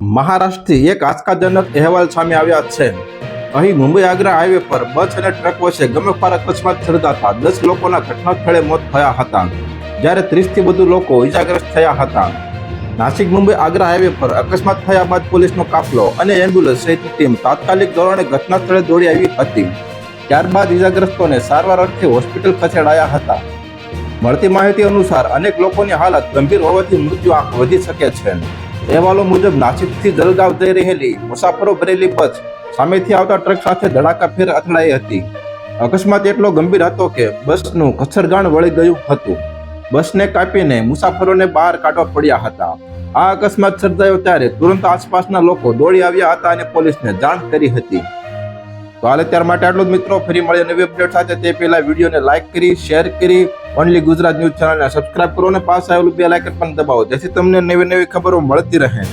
મહારાષ્ટ્રથી એક આંચકાજનક અહેવાલ સામે આવ્યા છે. અહીં મુંબઈ આગ્રા હાઈવે પર બસ અને ટ્રક વચ્ચે ગમે અકસ્માત સર્જાતા દસ લોકોના ઘટના સ્થળે મોત થયા હતા. જ્યારે ત્રીસથી વધુ લોકો ઇજાગ્રસ્ત થયા હતા. નાસિક મુંબઈ આગ્રા હાઈવે પર અકસ્માત થયા બાદ પોલીસનો કાફલો અને એમ્બ્યુલન્સ સહિતની ટીમ તાત્કાલિક ધોરણે ઘટના સ્થળે દોડી આવી હતી. ત્યારબાદ ઇજાગ્રસ્તોને સારવાર અર્થે હોસ્પિટલ ખસેડાયા હતા. મળતી માહિતી અનુસાર અનેક લોકોની હાલત ગંભીર હોવાથી મૃત્યુ આંક વધી શકે છે. અહેવાલો મુજબ નાસિકથી જલગાંવ જઈ રહેલી મુસાફરો ભરેલી બસ સામેથી આવતા ટ્રક સાથે ધડાકાફેર અથડાઈ હતી. અકસ્માત એટલો ગંભીર હતો કે બસનું કચરગાણ વળી ગયું હતું. બસને કાપીને મુસાફરોને બહાર કાઢવા પડ્યા હતા. આ અકસ્માત સર્જાયો ત્યારે તુરંત આસપાસના લોકો દોડી આવ્યા હતા અને પોલીસને જાણ કરી હતી. તો હાલ અત્યાર માટે આટલું જ મિત્રો. ફરી મળીએ નવી અપડેટ સાથે. તે પહેલાં વિડીયોને લાઈક કરી, શેર કરી ઓનલી ગુજરાત ન્યૂઝ ચેનલને સબસ્ક્રાઇબ કરો અને પાસ આવેલું બે લાઇકન પણ દબાવો. જેથી તમને નવી નવી ખબરો મળતી રહે.